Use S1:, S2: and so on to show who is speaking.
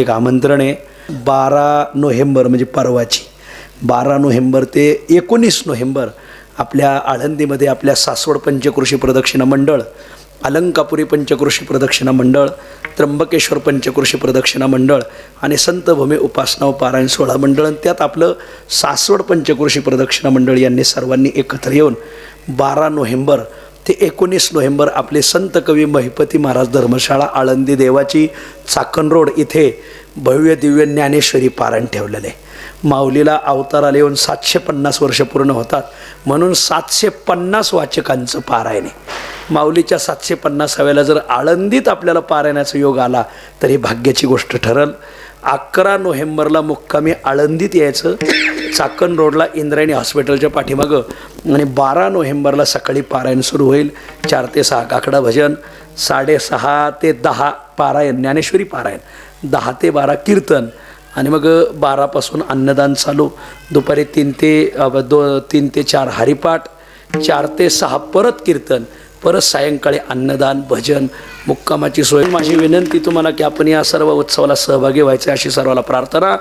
S1: एक आमंत्रण आहे. बारा नोव्हेंबर म्हणजे परवाची. बारा नोव्हेंबर ते एकोणीस नोव्हेंबर आपल्या आळंदीमध्ये आपल्या सासवड पंचकृषी प्रदक्षिणा मंडळ अलंकापुरी पंचकृषी प्रदक्षिणा मंडळ त्र्यंबकेश्वर पंचकृषी प्रदक्षिणा मंडळ आणि संतभूमी उपासना पारायण सोहळा मंडळ आणि त्यात आपलं सासवड पंचकृषी प्रदक्षिणा मंडळ यांनी सर्वांनी एकत्र येऊन बारा नोव्हेंबर ते एकोणीस नोव्हेंबर आपले संत कवी महिपती महाराज धर्मशाळा आळंदी देवाची चाकण रोड इथे भव्य दिव्य ज्ञानेश्वरी पारायण ठेवलेलं. आहे माऊलीला अवताराला येऊन सातशे पन्नास वर्ष पूर्ण होतात. म्हणून सातशे पन्नास वाचकांचं पारायण आहे. माऊलीच्या सातशे पन्नासाव्याला जर आळंदीत आपल्याला पारायणाचा योग आला तर ही भाग्याची गोष्ट ठरल. अकरा नोव्हेंबरला मुक्कामी आळंदीत यायचं. चाकण रोडला इंद्रायणी हॉस्पिटलच्या पाठीमागं. आणि बारा नोव्हेंबरला सकाळी पारायण सुरू होईल. चार ते सहा काकडा भजन. साडेसहा ते दहा पारायण. ज्ञानेश्वरी पारायण. दहा ते बारा कीर्तन. आणि मग बारापासून अन्नदान चालू. दुपारी तीन ते दो तीन ते चार हरिपाठ. चार ते सहा परत कीर्तन. परत सायंकाळी अन्नदान भजन मुक्कामाची सोय. माझी विनंती तुम्हाला की आपण या सर्व उत्सवाला सहभागी व्हायचे अशी सर्वाला प्रार्थना.